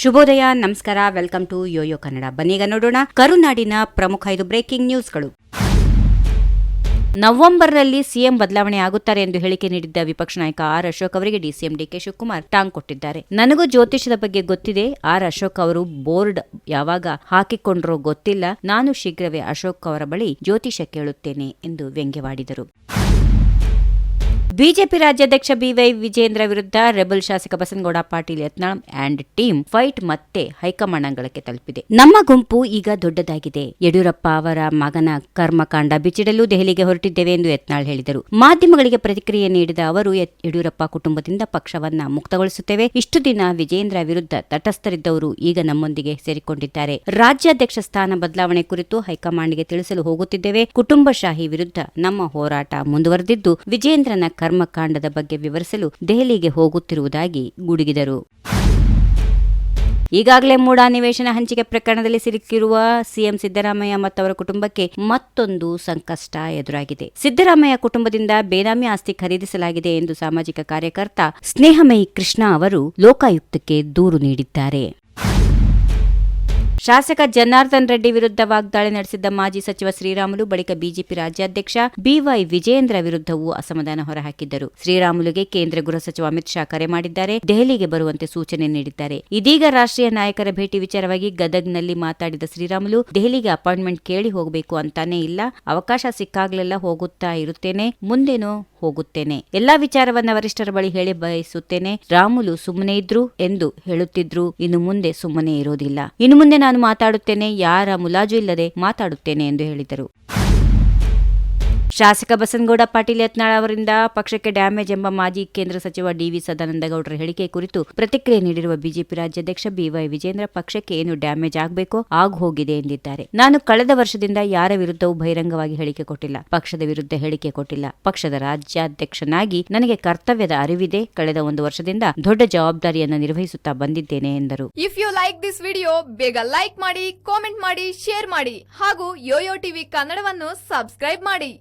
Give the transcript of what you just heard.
ಶುಭೋದಯ, ನಮಸ್ಕಾರ, welcome to YoYo Kannada. ಬನ್ನೀಗ ನೋಡೋಣ ಕರುನಾಡಿನ ಪ್ರಮುಖ ಐದು ಬ್ರೇಕಿಂಗ್ ನ್ಯೂಸ್ಗಳು. ನವೆಂಬರ್ನಲ್ಲಿ ಸಿಎಂ ಬದಲಾವಣೆ ಆಗುತ್ತಾರೆ ಎಂದು ಹೇಳಿಕೆ ನೀಡಿದ್ದ ವಿಪಕ್ಷ ನಾಯಕ ಆರ್ ಅಶೋಕ್ ಅವರಿಗೆ ಡಿಸಿಎಂ ಡಿಕೆ ಶಿವಕುಮಾರ್ ಟಾಂಗ್ ಕೊಟ್ಟಿದ್ದಾರೆ. ನನಗೂ ಜ್ಯೋತಿಷದ ಬಗ್ಗೆ ಗೊತ್ತಿದೆ. ಆರ್ ಅಶೋಕ್ ಅವರು ಬೋರ್ಡ್ ಯಾವಾಗ ಹಾಕಿಕೊಂಡ್ರೋ ಗೊತ್ತಿಲ್ಲ. ನಾನು ಶೀಘ್ರವೇ ಅಶೋಕ್ ಅವರ ಬಳಿ ಜ್ಯೋತಿಷ ಕೇಳುತ್ತೇನೆ ಎಂದು ವ್ಯಂಗ್ಯವಾಡಿದರು. ಬಿಜೆಪಿ ರಾಜ್ಯಾಧ್ಯಕ್ಷ ಬಿವೈ ವಿಜೇಂದ್ರ ವಿರುದ್ಧ ರೆಬಲ್ ಶಾಸಕ Basanagouda Patil Yatnal and team fight ಮತ್ತೆ ಹೈಕಮಾಂಡ್ ಅಂಗಳಕ್ಕೆ ತಲುಪಿದೆ. ನಮ್ಮ ಗುಂಪು ಈಗ ದೊಡ್ಡದಾಗಿದೆ. ಯಡಿಯೂರಪ್ಪ ಅವರ ಮಗನ ಕರ್ಮಕಾಂಡ ಬಿಚ್ಚಿಡಲು ದೆಹಲಿಗೆ ಹೊರಟಿದ್ದೇವೆ ಎಂದು ಯತ್ನಾಳ್ ಹೇಳಿದರು. ಮಾಧ್ಯಮಗಳಿಗೆ ಪ್ರತಿಕ್ರಿಯೆ ನೀಡಿದ ಅವರು ಯಡಿಯೂರಪ್ಪ ಕುಟುಂಬದಿಂದ ಪಕ್ಷವನ್ನ ಮುಕ್ತಗೊಳಿಸುತ್ತೇವೆ. ಇಷ್ಟು ದಿನ ವಿಜೇಂದ್ರ ವಿರುದ್ಧ ತಟಸ್ಥರಿದ್ದವರು ಈಗ ನಮ್ಮೊಂದಿಗೆ ಸೇರಿಕೊಂಡಿದ್ದಾರೆ. ರಾಜ್ಯಾಧ್ಯಕ್ಷ ಸ್ಥಾನ ಬದಲಾವಣೆ ಕುರಿತು ಹೈಕಮಾಂಡ್ಗೆ ತಿಳಿಸಲು ಹೋಗುತ್ತಿದ್ದೇವೆ. ಕುಟುಂಬಶಾಹಿ ವಿರುದ್ಧ ನಮ್ಮ ಹೋರಾಟ ಮುಂದುವರೆದಿದ್ದು ವಿಜೇಂದ್ರನ ಕರ್ಮಕಾಂಡದ ಬಗ್ಗೆ ವಿವರಿಸಲು ದೆಹಲಿಗೆ ಹೋಗುತ್ತಿರುವುದಾಗಿ ಗುಡುಗಿದರು. ಈಗಾಗಲೇ ಮೂಡಾ ನಿವೇಶನ ಹಂಚಿಕೆ ಪ್ರಕರಣದಲ್ಲಿ ಸಿಲುಕಿರುವ ಸಿಎಂ ಸಿದ್ದರಾಮಯ್ಯ ಮತ್ತು ಅವರ ಕುಟುಂಬಕ್ಕೆ ಮತ್ತೊಂದು ಸಂಕಷ್ಟ ಎದುರಾಗಿದೆ. ಸಿದ್ದರಾಮಯ್ಯ ಕುಟುಂಬದಿಂದ ಬೇನಾಮಿ ಆಸ್ತಿ ಖರೀದಿಸಲಾಗಿದೆ ಎಂದು ಸಾಮಾಜಿಕ ಕಾರ್ಯಕರ್ತ ಸ್ನೇಹಮಯಿ ಕೃಷ್ಣ ಅವರು ಲೋಕಾಯುಕ್ತಕ್ಕೆ ದೂರು ನೀಡಿದ್ದಾರೆ. ಶಾಸಕ ಜನಾರ್ದನ್ ರೆಡ್ಡಿ ವಿರುದ್ಧ ವಾಗ್ದಾಳಿ ನಡೆಸಿದ್ದ ಮಾಜಿ ಸಚಿವ ಶ್ರೀರಾಮುಲು, ಬಳಿಕ ಬಿಜೆಪಿ ರಾಜ್ಯಾಧ್ಯಕ್ಷ ಬಿವೈ ವಿಜಯೇಂದ್ರ ವಿರುದ್ಧವೂ ಅಸಮಾಧಾನ ಹೊರಹಾಕಿದ್ದರು. ಶ್ರೀರಾಮುಲುಗೆ ಕೇಂದ್ರ ಗೃಹ ಸಚಿವ ಅಮಿತ್ ಶಾ ಕರೆ ಮಾಡಿದ್ದಾರೆ, ದೆಹಲಿಗೆ ಬರುವಂತೆ ಸೂಚನೆ ನೀಡಿದ್ದಾರೆ. ಇದೀಗ ರಾಷ್ಟ್ರೀಯ ನಾಯಕರ ಭೇಟಿ ವಿಚಾರವಾಗಿ ಗದಗ್ನಲ್ಲಿ ಮಾತಾಡಿದ ಶ್ರೀರಾಮುಲು, ದೆಹಲಿಗೆ ಅಪಾಯಿಂಟ್ಮೆಂಟ್ ಕೇಳಿ ಹೋಗಬೇಕು ಅಂತಾನೆ ಇಲ್ಲ, ಅವಕಾಶ ಸಿಕ್ಕಾಗ್ಲೆಲ್ಲ ಹೋಗುತ್ತಾ ಇರುತ್ತೇನೆ, ಮುಂದೇನೋ ಹೋಗುತ್ತೇನೆ. ಎಲ್ಲಾ ವಿಚಾರವನ್ನ ವರಿಷ್ಠರ ಬಳಿ ಹೇಳಿ ಬಯಸುತ್ತೇನೆ, ರಾಮುಲು ಸುಮ್ಮನೆ ಇದ್ರು ಎಂದು ಹೇಳುತ್ತಿದ್ರು, ಇನ್ನು ಮುಂದೆ ಸುಮ್ಮನೆ ಇರೋದಿಲ್ಲ. ಇನ್ನು ಮುಂದೆ ನಾನು ಮಾತಾಡುತ್ತೇನೆ ಯಾರ ಮುಲಾಜು ಇಲ್ಲದೆ ಮಾತಾಡುತ್ತೇನೆ ಎಂದು ಹೇಳಿದರು. ಶಾಸಕ ಬಸನಗೌಡ ಪಾಟೀಲ್ ಯತ್ನಾಳ್ ಅವರಿಂದ ಪಕ್ಷಕ್ಕೆ ಡ್ಯಾಮೇಜ್ ಎಂಬ ಮಾಜಿ ಕೇಂದ್ರ ಸಚಿವ ಡಿವಿ ಸದಾನಂದಗೌಡರ ಹೇಳಿಕೆ ಕುರಿತು ಪ್ರತಿಕ್ರಿಯೆ ನೀಡಿರುವ ಬಿಜೆಪಿ ರಾಜ್ಯಾಧ್ಯಕ್ಷ ಬಿವೈ ವಿಜೇಂದ್ರ ಪಕ್ಷಕ್ಕೆ ಏನು ಡ್ಯಾಮೇಜ್ ಆಗಬೇಕೋ ಆಗ ಹೋಗಿದೆ ಎಂದಿದ್ದಾರೆ. ನಾನು ಕಳೆದ ವರ್ಷದಿಂದ ಯಾರ ವಿರುದ್ಧವೂ ಬಹಿರಂಗವಾಗಿ ಹೇಳಿಕೆ ಕೊಟ್ಟಿಲ್ಲ. ಪಕ್ಷದ ವಿರುದ್ಧ ಹೇಳಿಕೆ ಕೊಟ್ಟಿಲ್ಲ. ಪಕ್ಷದ ರಾಜ್ಯಾಧ್ಯಕ್ಷನಾಗಿ ನನಗೆ ಕರ್ತವ್ಯದ ಅರಿವಿದೆ. ಕಳೆದ ಒಂದು ವರ್ಷದಿಂದ ದೊಡ್ಡ ಜವಾಬ್ದಾರಿಯನ್ನು ನಿರ್ವಹಿಸುತ್ತಾ ಬಂದಿದ್ದೇನೆ ಎಂದರು. If you like this video ಬೇಗ ಲೈಕ್ ಮಾಡಿ ಕಾಮೆಂಟ್ ಮಾಡಿ ಶೇರ್ ಮಾಡಿ ಹಾಗೂ ಯೋಯೋ ಟಿವಿ ಕನ್ನಡವನ್ನು ಸಬ್ಸ್ಕ್ರೈಬ್ ಮಾಡಿ.